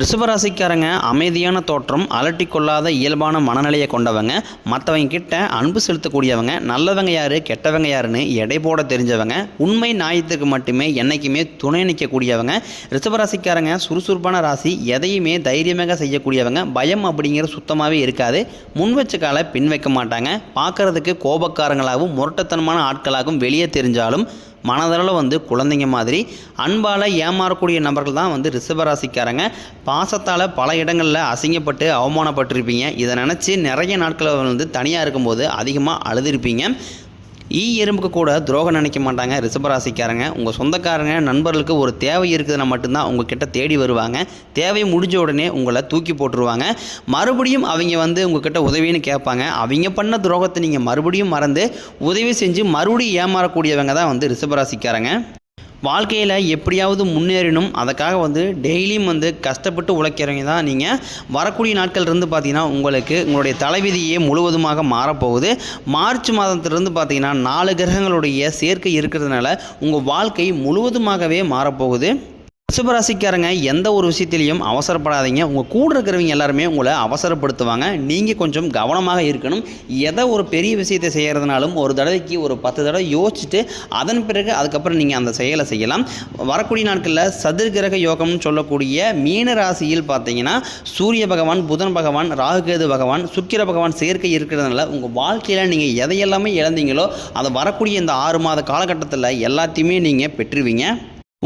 ரிஷபராசிக்காரங்க அமைதியான தோற்றம் அலட்டி கொள்ளாத இயல்பான மனநிலையை கொண்டவங்க மற்றவங்க கிட்ட அன்பு செலுத்தக்கூடியவங்க நல்லவங்க யாரு கெட்டவங்க யாருன்னு எடை போட தெரிஞ்சவங்க உண்மை நியாயத்துக்கு மட்டுமே என்னைக்குமே துணை நிற்கக்கூடியவங்க. ரிஷபராசிக்காரங்க சுறுசுறுப்பான ராசி எதையுமே தைரியமாக செய்யக்கூடியவங்க பயம் அப்படிங்கிற சுத்தமாகவே இருக்காது. முன் வச்ச காலை பின் வைக்க மாட்டாங்க. பார்க்கறதுக்கு கோபக்காரங்களாகவும் முரட்டத்தனமான ஆட்களாகவும் வெளியே தெரிஞ்சாலும் மனதளவில் வந்து குழந்தைங்க மாதிரி அன்பால் ஏமாறக்கூடிய நபர்கள் தான் வந்து ரிஷபராசிக்காரங்க. பாசத்தால் பல இடங்களில் அசிங்கப்பட்டு அவமானப்பட்டிருப்பீங்க. இதை நினச்சி நிறைய நாட்கள் வந்து தனியாக இருக்கும்போது அதிகமாக அழுதுருப்பீங்க. ஈ எறும்புக்கு கூட துரோகம் நினைக்க மாட்டாங்க ரிஷபராசிக்காரங்க. உங்கள் சொந்தக்காரங்க நண்பர்களுக்கு ஒரு தேவை இருக்குதுன்னா மட்டும்தான் உங்ககிட்ட தேடி வருவாங்க. தேவை முடிஞ்ச உடனே உங்களை தூக்கி போட்டுருவாங்க. மறுபடியும் அவங்க வந்து உங்ககிட்ட உதவின்னு கேட்பாங்க. அவங்க பண்ண துரோகத்தை நீங்கள் மறுபடியும் மறந்து உதவி செஞ்சு மறுபடியும் ஏமாறக்கூடியவங்க தான் வந்து ரிஷபராசிக்காரங்க. வாழ்க்கையில் எப்படியாவது முன்னேறணும். அதுக்காக வந்து டெய்லியும் வந்து கஷ்டப்பட்டு உழைக்கிறவங்க தான் நீங்கள் வரக்கூடிய நாட்கள்லேருந்து பார்த்தீங்கன்னா உங்களுக்கு உங்களுடைய தலைவிதியே முழுவதுமாக மாறப்போகுது. மார்ச் மாதத்திலிருந்து பார்த்தீங்கன்னா நாலு கிரகங்களுடைய சேர்க்கை இருக்கிறதுனால உங்கள் வாழ்க்கை முழுவதுமாகவே மாறப்போகுது. ரிஷபராசிக்காரங்க எந்த ஒரு விஷயத்திலையும் அவசரப்படாதீங்க. உங்கள் கூட இருக்கிறவங்க எல்லாருமே உங்களை அவசரப்படுத்துவாங்க. நீங்கள் கொஞ்சம் கவனமாக இருக்கணும். எதை ஒரு பெரிய விஷயத்தை செய்கிறதுனாலும் ஒரு தடவைக்கு ஒரு பத்து தடவை யோசிச்சுட்டு அதன் பிறகு அதுக்கப்புறம் நீங்கள் அந்த செயலை செய்யலாம். வரக்கூடிய நாட்களில் சதுர்கிரக யோகம்னு சொல்லக்கூடிய மீன ராசியில் பார்த்தீங்கன்னா சூரிய பகவான் புதன் பகவான் ராகுகேது பகவான் சுக்கிர பகவான் சேர்க்கை இருக்கிறதுனால உங்கள் வாழ்க்கையில் நீங்கள் எதையெல்லாமே இழந்தீங்களோ அதை வரக்கூடிய இந்த ஆறு மாத காலகட்டத்தில் எல்லாத்தையுமே நீங்கள் பெற்றுவீங்க.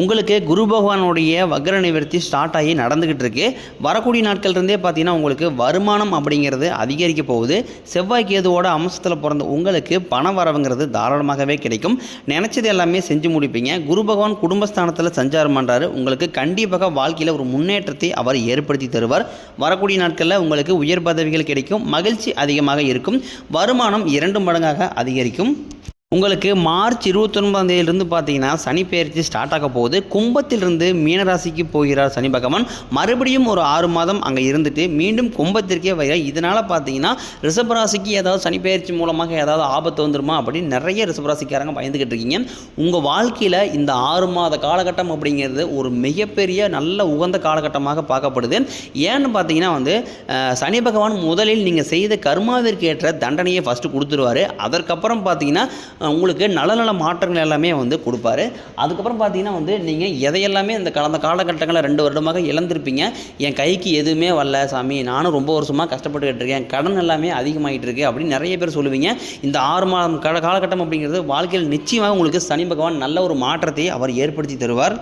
உங்களுக்கு குரு பகவானுடைய வக்ர நிவர்த்தி ஸ்டார்ட் ஆகி நடந்துக்கிட்டு இருக்கு. வரக்கூடிய நாட்கள் இருந்தே பார்த்தீங்கன்னா உங்களுக்கு வருமானம் அப்படிங்கிறது அதிகரிக்க போகுது. செவ்வாய் கேதுவோட அம்சத்தில் பிறந்த உங்களுக்கு பண வரவுங்கிறது தாராளமாகவே கிடைக்கும். நினச்சது எல்லாமே செஞ்சு முடிப்பீங்க. குரு பகவான் குடும்பஸ்தானத்தில் சஞ்சாரம் பண்ணுறாரு உங்களுக்கு கண்டிப்பாக வாழ்க்கையில் ஒரு முன்னேற்றத்தை அவர் ஏற்படுத்தி தருவார். வரக்கூடிய நாட்களில் உங்களுக்கு உயர் பதவிகள் கிடைக்கும். மகிழ்ச்சி அதிகமாக இருக்கும். வருமானம் இரண்டு மடங்காக அதிகரிக்கும். உங்களுக்கு மார்ச் இருபத்தொன்பதாம் தேதியிலிருந்து பார்த்தீங்கன்னா சனி பெயர்ச்சி ஸ்டார்ட் ஆக போகுது. கும்பத்திலிருந்து மீனராசிக்கு போகிறார் சனி பகவான். மறுபடியும் ஒரு ஆறு மாதம் அங்கே இருந்துட்டு மீண்டும் கும்பத்திற்கே வர இதனால் பார்த்தீங்கன்னா ரிஷபராசிக்கு ஏதாவது சனி பெயர்ச்சி மூலமாக ஏதாவது ஆபத்து வந்துருமா அப்படின்னு நிறைய ரிஷபராசிக்காரங்க பயந்துக்கிட்டு இருக்கீங்க. உங்கள் வாழ்க்கையில் இந்த ஆறு மாத காலகட்டம் அப்படிங்கிறது ஒரு மிகப்பெரிய நல்ல உகந்த காலகட்டமாக பார்க்கப்படுது. ஏன்னு பார்த்தீங்கன்னா வந்து சனி பகவான் முதலில் நீங்கள் செய்த கர்மாவிற்கு ஏற்ற தண்டனையை ஃபஸ்ட்டு கொடுத்துருவாரு. அதற்கப்புறம் பார்த்தீங்கன்னா உங்களுக்கு நல்ல நல்ல மாற்றங்கள் எல்லாமே வந்து கொடுப்பாரு. அதுக்கப்புறம் பார்த்தீங்கன்னா வந்து நீங்கள் எதையெல்லாமே இந்த கடந்த காலகட்டங்களில் ரெண்டு வருடமாக இழந்திருப்பீங்க. என் கைக்கு எதுவுமே வரல சாமி. நானும் ரொம்ப வருஷமாக கஷ்டப்பட்டுக்கிட்டு இருக்கேன். கடன் எல்லாமே அதிகமாகிட்டு இருக்கு அப்படின்னு நிறைய பேர் சொல்லுவீங்க. இந்த ஆறு மாதம் கால காலகட்டம் அப்படிங்கிறது வாழ்க்கையில் நிச்சயமாக உங்களுக்கு சனி பகவான் நல்ல ஒரு மாற்றத்தை அவர் ஏற்படுத்தி தருவார்.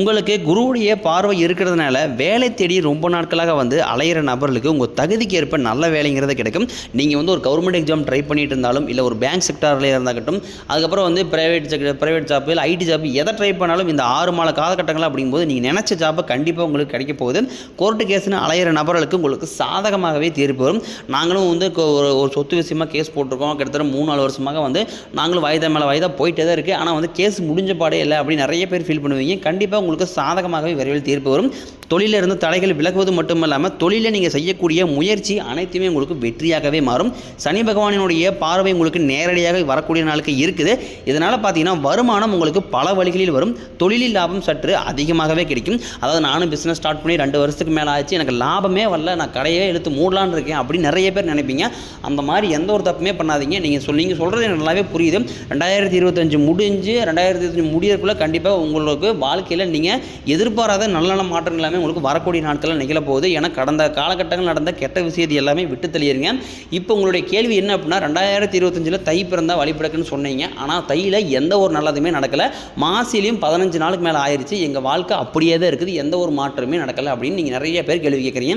உங்களுக்கு குருவுடைய பார்வை இருக்கிறதுனால வேலை தேடி ரொம்ப நாட்களாக வந்து அலையிற நபர்களுக்கு உங்கள் தகுதிக்கு ஏற்ப நல்ல வேலைங்கிறது கிடைக்கும். நீங்கள் வந்து ஒரு கவர்மெண்ட் எக்ஸாம் ட்ரை பண்ணிட்டு இருந்தாலும் இல்லை ஒரு பேங்க் செக்டாரில் இருந்தாகட்டும் அதுக்கப்புறம் வந்து ப்ரைவேட் செக் ப்ரைவேட் ஜாப் இல்லை ஐடி ஜாப் எதை ட்ரை பண்ணாலும் இந்த ஆறு மாத காலகட்டங்கள் அப்படிங்கும்போது நீங்கள் நினச்ச ஜாப்பை கண்டிப்பாக உங்களுக்கு கிடைக்க போகுது. கோர்ட்டு கேஸ்னு அலையிற நபர்களுக்கு உங்களுக்கு சாதகமாகவே தீர்ப்பு வரும். நாங்களும் வந்து ஒரு ஒரு சொத்து விஷயமா கேஸ் போட்டிருக்கோம். கிட்டத்தட்ட மூணு நாலு வருஷமாக வந்து நாங்களும் வயதா மேலே வயதாக போயிட்டே தான் இருக்குது ஆனால் வந்து கேஸ் முடிஞ்ச பாடே இல்லை அப்படின்னு நிறைய பேர் ஃபீல் பண்ணுவீங்க. கண்டிப்பாக உங்களுக்கு சாதகமாகவே விரைவில் தீர்ப்பு வரும். தொழிலில் இருந்து தடைகள் விலகுவது மட்டும் இல்லாமல் தொழிலில் நீங்கள் செய்யக்கூடிய முயற்சி அனைத்துமே உங்களுக்கு வெற்றியாகவே மாறும். சனி பகவானினுடைய பார்வை உங்களுக்கு நேரடியாக வரக்கூடிய நாளுக்கு இருக்குது. இதனால் பார்த்தீங்கன்னா வருமானம் உங்களுக்கு பல வழிகளில் வரும். தொழிலில் லாபம் சற்று அதிகமாகவே கிடைக்கும். அதாவது நானும் பிஸ்னஸ் ஸ்டார்ட் பண்ணி ரெண்டு வருஷத்துக்கு மேலே ஆச்சு. எனக்கு லாபமே வரல. நான் கடையே எடுத்து மூடலான்னு இருக்கேன் அப்படின்னு நிறைய பேர் நினைப்பீங்க. அந்த மாதிரி எந்த ஒரு தப்புமே பண்ணாதீங்க. நீங்கள் சொல் நீங்கள் சொல்கிறது எனக்கு நல்லாவே புரியுது. ரெண்டாயிரத்தி இருபத்தஞ்சு முடிஞ்சு ரெண்டாயிரத்தி இருபத்தஞ்சு முடியறதுக்குள்ளே கண்டிப்பாக உங்களுக்கு வாழ்க்கையில் நீங்கள் எதிர்பாராத நல்ல நல்ல மாற்றங்கள் எல்லாமே உங்களுக்கு வரக்கூடிய நாட்களில் நிகழ போகுது ஏன்னா கடந்த காலகட்டங்கள் நடந்த கெட்ட விஷயத்தை எல்லாமே விட்டு தள்ளிடுங்க இப்போ உங்களுடைய கேள்வி என்ன அப்படின்னா ரெண்டாயிரத்தி இருபத்தஞ்சில் தை பிறந்தால் வழிபிறக்குன்னு சொன்னீங்க. ஆனால் தையில் எந்த ஒரு நல்லதுமே நடக்கலை. மாசிலையும் பதினஞ்சு நாளுக்கு மேலே ஆயிடுச்சு எங்கள் வாழ்க்கை அப்படியே தான் இருக்குது. எந்த ஒரு மாற்றமே நடக்கலை அப்படின்னு நீங்கள் நிறைய பேர் கேள்வி கேட்குறீங்க.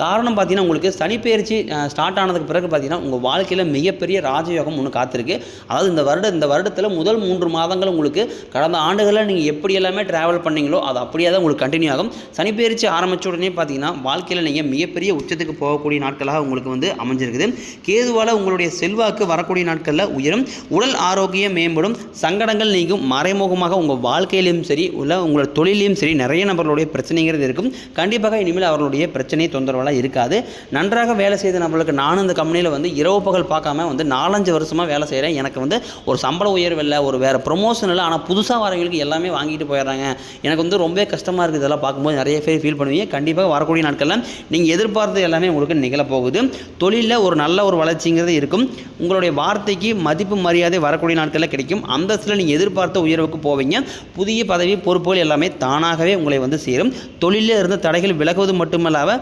காரணம் பார்த்தீங்கன்னா உங்களுக்கு சனிப்பெயர்ச்சி ஸ்டார்ட் ஆனதுக்கு பிறகு பார்த்தீங்கன்னா உங்கள் வாழ்க்கையில் மிகப்பெரிய ராஜயோகம் ஒன்று காத்திருக்கு. அதாவது இந்த வருட இந்த வருடத்தில் முதல் மூன்று மாதங்கள் உங்களுக்கு கடந்த ஆண்டுகளில் நீங்கள் எப்படி எல்லாமே ட்ராவல் பண்ணீங்களோ அது அப்படியே தான் உங்களுக்கு கண்டினியூ ஆகும். சனிப்பெயர்ச்சி ஆரம்பித்த உடனே பார்த்தீங்கன்னா வாழ்க்கையில் நீங்கள் மிகப்பெரிய உச்சத்துக்கு போகக்கூடிய நாட்களாக உங்களுக்கு வந்து அமைஞ்சிருக்குது. கேதுவால் உங்களுடைய செல்வாக்கு வரக்கூடிய நாட்களில் உயரும். உடல் ஆரோக்கியம் மேம்படும். சங்கடங்கள் நீங்கும். மறைமுகமாக உங்கள் வாழ்க்கையிலையும் சரி உள்ள உங்களோட தொழிலையும் சரி நிறைய நபர்களுடைய பிரச்சனைங்கிறது இருக்கும். கண்டிப்பாக இனிமேல் அவர்களுடைய பிரச்சனை தொந்தரவு தொந்தரவெல்லாம் இருக்காது. நன்றாக வேலை செய்த நம்மளுக்கு நானும் இந்த கம்பெனியில் வந்து இரவு பகல் பார்க்காம வந்து நாலஞ்சு வருஷமாக வேலை செய்கிறேன் எனக்கு வந்து ஒரு சம்பள உயர்வு இல்லை ஒரு வேறு ப்ரொமோஷன் இல்லை. ஆனால் புதுசாக வரவங்களுக்கு எல்லாமே வாங்கிட்டு போயிடுறாங்க. எனக்கு வந்து ரொம்ப கஷ்டமாக இருக்குது இதெல்லாம் பார்க்கும்போது. நிறைய பேர் ஃபீல் பண்ணுவீங்க. கண்டிப்பாக வரக்கூடிய நாட்களில் நீங்கள் எதிர்பார்த்தது எல்லாமே உங்களுக்கு நிகழப்போகுது தொழிலில் ஒரு நல்ல ஒரு வளர்ச்சிங்கிறது இருக்கும். உங்களுடைய வார்த்தைக்கு மதிப்பு மரியாதை வரக்கூடிய நாட்களில் கிடைக்கும். அந்தஸ்தில் நீங்கள் எதிர்பார்த்த உயர்வுக்கு போவீங்க. புதிய பதவி பொறுப்புகள் எல்லாமே தானாகவே உங்களை வந்து சேரும். தொழிலில் இருந்த தடைகள் விலகுவது மட்டுமல்லாமல்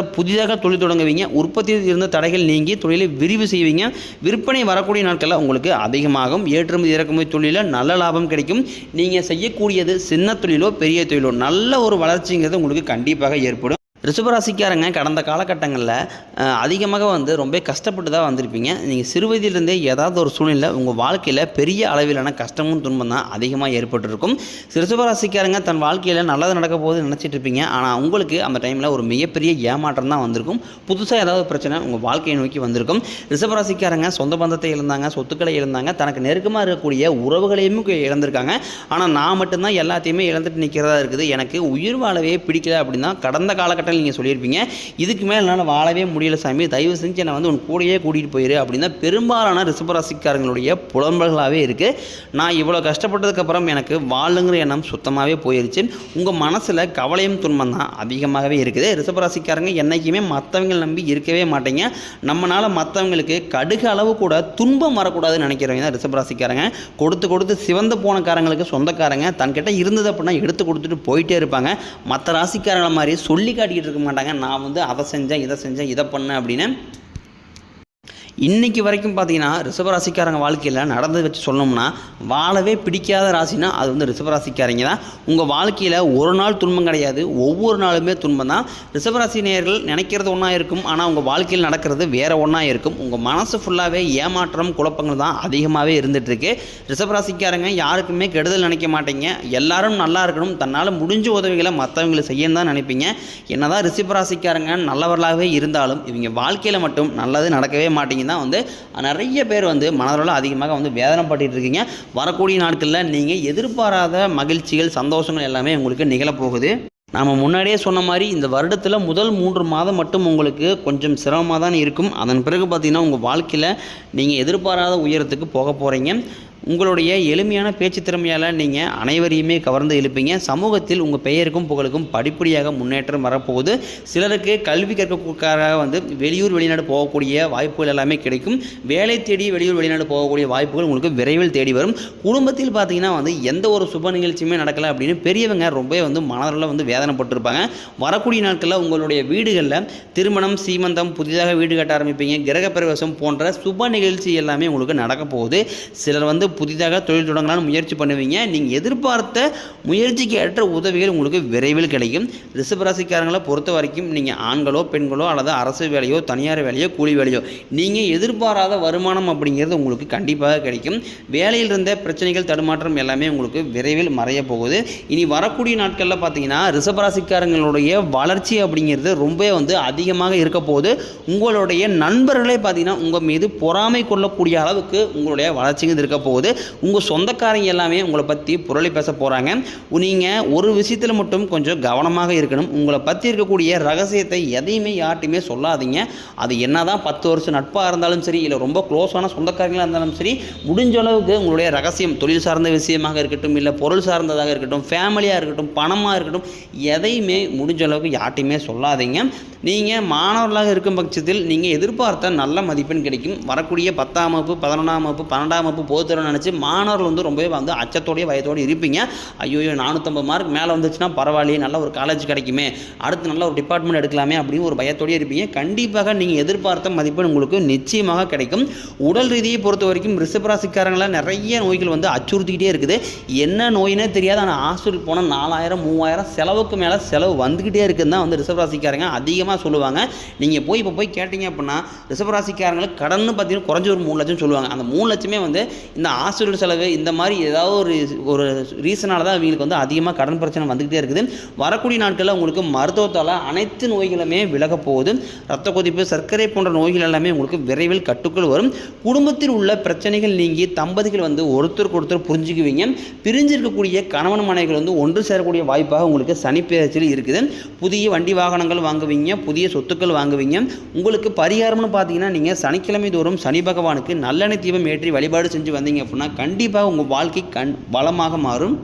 சிலர் புதிதாக தொழில் தொடங்குவீங்க உற்பத்தியில் இருந்த தடைகள் நீங்கி தொழிலை விரிவு செய்வீங்க. விற்பனை வரக்கூடிய நாட்களில் உங்களுக்கு அதிகமாகும். ஏற்றுமதி இறக்குமதி தொழிலில் நல்ல லாபம் கிடைக்கும். நீங்கள் செய்யக்கூடியது சின்ன தொழிலோ பெரிய தொழிலோ நல்ல ஒரு வளர்ச்சிங்கிறது உங்களுக்கு கண்டிப்பாக ஏற்படும். ரிஷபராசிக்காரங்க கடந்த காலகட்டங்களில் அதிகமாக வந்து ரொம்ப கஷ்டப்பட்டு தான் வந்திருப்பீங்க நீங்கள் சிறுவயதிலிருந்தே ஏதாவது ஒரு சூழ்நிலை உங்கள் வாழ்க்கையில் பெரிய அளவிலான கஷ்டமும் துன்பம் தான் அதிகமாக ஏற்பட்டிருக்கும். ரிஷபராசிக்காரங்க தன் வாழ்க்கையில் நல்லது நடக்க போகுது நினச்சிட்டு இருப்பீங்க. ஆனால் உங்களுக்கு அந்த டைமில் ஒரு மிகப்பெரிய ஏமாற்றம் தான் வந்திருக்கும். புதுசாக ஏதாவது பிரச்சனை உங்கள் வாழ்க்கையை நோக்கி வந்திருக்கும். ரிஷபராசிக்காரங்க சொந்த பந்தத்தை இழந்தாங்க சொத்துக்களை இழந்தாங்க தனக்கு நெருக்கமாக இருக்கக்கூடிய உறவுகளையும் இழந்திருக்காங்க. ஆனால் நான் மட்டும்தான் எல்லாத்தையுமே இழந்துட்டு நிற்கிறதா இருக்குது. எனக்கு உயிர் வாழவே பிடிக்கல அப்படின்னா கடந்த காலகட்டம் காலகட்டத்தில் நீங்கள் சொல்லியிருப்பீங்க. இதுக்கு மேலே என்னால் வாழவே முடியல சாமி. தயவு செஞ்சு என்னை வந்து உன் கூடயே கூட்டிகிட்டு போயிரு அப்படின்னா பெரும்பாலான ரிஷபராசிக்காரங்களுடைய புலம்பல்களாகவே இருக்குது நான் இவ்வளோ கஷ்டப்பட்டதுக்கப்புறம் எனக்கு வாழுங்கிற எண்ணம் சுத்தமாகவே போயிருச்சு. உங்கள் மனசில் கவலையும் துன்பம் தான் அதிகமாகவே இருக்குது. ரிஷபராசிக்காரங்க என்றைக்குமே மற்றவங்க நம்பி இருக்கவே மாட்டீங்க. நம்மளால் மற்றவங்களுக்கு கடுகு அளவு கூட துன்பம் வரக்கூடாதுன்னு நினைக்கிறவங்க தான் ரிஷபராசிக்காரங்க கொடுத்து கொடுத்து சிவந்து போனக்காரங்களுக்கு சொந்தக்காரங்க. தன்கிட்ட இருந்தது அப்படின்னா எடுத்து கொடுத்துட்டு போயிட்டே இருப்பாங்க. மற்ற ராசிக்காரங்களை மாதிரி சொல்லி காட்டிக்கிட்டு இருக்க மாட்டாங்க. நான் வந்து அதை செஞ்சேன் இதை செஞ்சேன் இதை பண்ணேன் அப்படின்னு இன்னைக்கு வரைக்கும் பார்த்தீங்கன்னா ரிஷபராசிக்காரங்க வாழ்க்கையில் நடந்து வச்சு சொல்லணும்னா வாழவே பிடிக்காத ராசினா அது வந்து ரிஷபராசிக்காரங்க தான். உங்கள் வாழ்க்கையில் ஒரு நாள் துன்பம் கிடையாது ஒவ்வொரு நாளுமே துன்பம் தான். ரிஷபராசி நேர்கள் நினைக்கிறது ஒன்றா இருக்கும் ஆனால் உங்கள் வாழ்க்கையில் நடக்கிறது வேறு ஒன்றா இருக்கும். உங்கள் மனசு ஃபுல்லாகவே ஏமாற்றம் குழப்பங்கள் தான் அதிகமாகவே இருந்துகிட்ருக்கு ரிஷபராசிக்காரங்க யாருக்குமே கெடுதல் நினைக்க மாட்டீங்க. எல்லாரும் நல்லா இருக்கணும் தன்னால் முடிஞ்ச உதவிகளை மற்றவங்களை செய்யணும் தான் நினைப்பீங்க. என்னதான் ரிஷபராசிக்காரங்க நல்லவர்களாகவே இருந்தாலும் இவங்க வாழ்க்கையில் மட்டும் நல்லது நடக்கவே மாட்டேங்குது தான் வந்து நிறைய பேர் வந்து மனதளவில் அதிகமாக வந்து வேதனைப்பட்டுட்டு இருக்கீங்க. வரக்கூடிய நாட்களில் நீங்கள் எதிர்பாராத மகிழ்ச்சிகள் சந்தோஷங்கள் எல்லாமே உங்களுக்கு நிகழப்போகுது. நாம் முன்னாடியே சொன்ன மாதிரி இந்த வருடத்தில் முதல் மூன்று மாதம் மட்டும் உங்களுக்கு கொஞ்சம் சிரமமாக தான் இருக்கும். அதன் பிறகு பார்த்தீங்கன்னா உங்கள் வாழ்க்கையில் நீங்கள் எதிர்பாராத உயரத்துக்கு போக போகிறீங்க உங்களுடைய எளிமையான பேச்சு திறமையால் நீங்கள் அனைவரையுமே கவர்ந்து எழுப்பீங்க. சமூகத்தில் உங்கள் பெயருக்கும் புகழுக்கும் படிப்படியாக முன்னேற்றம் வரப்போகுது. சிலருக்கு கல்வி கற்கக்காக வந்து வெளியூர் வெளிநாடு போகக்கூடிய வாய்ப்புகள் எல்லாமே கிடைக்கும். வேலை தேடி வெளியூர் வெளிநாடு போகக்கூடிய வாய்ப்புகள் உங்களுக்கு விரைவில் தேடி வரும். குடும்பத்தில் பார்த்தீங்கன்னா வந்து எந்த ஒரு சுப நிகழ்ச்சியுமே நடக்கலை அப்படின்னு பெரியவங்க ரொம்ப வந்து மனதில் வந்து வேதனைப்பட்டிருப்பாங்க. வரக்கூடிய நாட்களில் உங்களுடைய வீடுகளில் திருமணம் சீமந்தம் புதிதாக வீடு கட்ட ஆரம்பிப்பீங்க. கிரகப்பிரவேசம் போன்ற சுப நிகழ்ச்சி எல்லாமே உங்களுக்கு நடக்க போகுது. சிலர் வந்து புதிதாக தொழில் தொடங்கலாம்னு முயற்சி பண்ணுவீங்க. நீங்கள் எதிர்பார்த்த முயற்சிக்கு ஏற்ற உதவிகள் உங்களுக்கு விரைவில் கிடைக்கும். ரிஷபராசிக்காரங்களை பொறுத்த வரைக்கும் நீங்கள் ஆண்களோ பெண்களோ அல்லது அரசு வேலையோ தனியார் வேலையோ கூலி வேலையோ நீங்கள் எதிர்பாராத வருமானம் அப்படிங்கிறது உங்களுக்கு கண்டிப்பாக கிடைக்கும். வேலையில் இருந்த பிரச்சனைகள் தடுமாற்றம் எல்லாமே உங்களுக்கு விரைவில் மறைய போகுது. இனி வரக்கூடிய நாட்களில் பார்த்தீங்கன்னா ரிஷபராசிக்காரங்களுடைய வளர்ச்சி அப்படிங்கிறது ரொம்ப வந்து அதிகமாக இருக்க போகுது. உங்களுடைய நண்பர்களே பார்த்தீங்கன்னா உங்கள் மீது பொறாமை கொள்ளக்கூடிய அளவுக்கு உங்களுடைய வளர்ச்சிங்கிறது இருக்க போகுது. உங்கள் சொந்தக்காரங்க எல்லாமே உங்களை பற்றி புரளி பேச போகிறாங்க நீங்கள் ஒரு விஷயத்தில் மட்டும் கொஞ்சம் கவனமாக இருக்கணும். உங்களை பற்றி இருக்கக்கூடிய ரகசியத்தை எதையுமே யார்ட்டையுமே சொல்லாதீங்க. அது என்ன தான் பத்து வருஷம் நட்பாக இருந்தாலும் சரி இல்லை ரொம்ப க்ளோஸான சொந்தக்காரங்களாக இருந்தாலும் சரி முடிஞ்ச அளவுக்கு உங்களுடைய ரகசியம் தொழில் சார்ந்த விஷயமாக இருக்கட்டும் இல்லை பொருள் சார்ந்ததாக இருக்கட்டும் ஃபேமிலியாக இருக்கட்டும் பணமாக இருக்கட்டும் எதையுமே முடிஞ்ச அளவுக்கு யார்ட்டையுமே சொல்லாதீங்க. நீங்கள் மாணவர்களாக இருக்கும் பட்சத்தில் நீங்கள் எதிர்பார்த்த நல்ல மதிப்பெண் கிடைக்கும். வரக்கூடிய பத்தாம் வகுப்பு பதினொன்றாம் வகுப்பு பன்னெண்டாம் வகுப்பு பொதுத்திறன் நினச்சி மாணவர்கள் வந்து ரொம்பவே வந்து அச்சத்தோடய பயத்தோடு இருப்பீங்க. ஐயோ நானூற்றம்பது மார்க் மேலே வந்துச்சுன்னா பரவாயில்லையே நல்ல ஒரு காலேஜ் கிடைக்குமே. அடுத்து நல்ல ஒரு டிபார்ட்மெண்ட் எடுக்கலாமே அப்படின்னு ஒரு பயத்தோடய இருப்பீங்க. கண்டிப்பாக நீங்கள் எதிர்பார்த்த மதிப்பெண் உங்களுக்கு நிச்சயமாக கிடைக்கும். உடல் ரீதியை பொறுத்த வரைக்கும் ரிசபராசிக்காரங்களாம் நிறைய நோய்கள் வந்து அச்சுறுத்திக்கிட்டே இருக்குது. என்ன நோயினே தெரியாது. ஆனால் ஹாஸ்பிட்டல் போனால் நாலாயிரம் மூவாயிரம் செலவுக்கு மேலே செலவு வந்துக்கிட்டே இருக்குன்னு தான் வந்து ரிசபராசிக்காரங்க அதிகமாக சொல்லுவாங்க. நீங்கள் போய் இப்போ போய் கேட்டீங்க அப்படின்னா ரிசபராசிக்காரங்களுக்கு கடன் பார்த்தீங்கன்னா குறைஞ்ச ஒரு மூணு லட்சம் சொல்லுவாங்க. அந்த மூணு லட்சமே வந்து இந்த ஹாஸ்பிட்டல் செலவு இந்த மாதிரி ஏதாவது ஒரு ஒரு ரீசனால தான் இவங்களுக்கு வந்து அதிகமாக கடன் பிரச்சனை வந்துக்கிட்டே இருக்குது. வரக்கூடிய நாட்களில் உங்களுக்கு மருத்துவத்தால் அனைத்து நோய்களுமே விலக போகுது. ரத்த கொதிப்பு சர்க்கரை போன்ற நோய்கள் எல்லாமே உங்களுக்கு விரைவில் கட்டுக்குள் வரும். குடும்பத்தில் உள்ள பிரச்சனைகள் நீங்கி தம்பதிகள் வந்து ஒருத்தருக்கு ஒருத்தர் புரிஞ்சுக்குவீங்க. பிரிஞ்சிருக்கக்கூடிய கணவன் மனைவிகள் வந்து ஒன்று சேரக்கூடிய வாய்ப்பாக உங்களுக்கு சனிப்பெயர்ச்சியில் இருக்குது. புதிய வண்டி வாகனங்கள் வாங்குவீங்க புதிய சொத்துக்கள் வாங்குவீங்க. உங்களுக்கு பரிகாரம்னு பார்த்தீங்கன்னா நீங்கள் சனிக்கிழமை தோறும் சனி பகவானுக்கு நல்லெண்ணெய் தீபம் ஏற்றி வழிபாடு செஞ்சு வந்தீங்க. அப்படின்னா கண்டிப்பாக உங்கள் வாழ்க்கை கண் வளமாக மாறும்.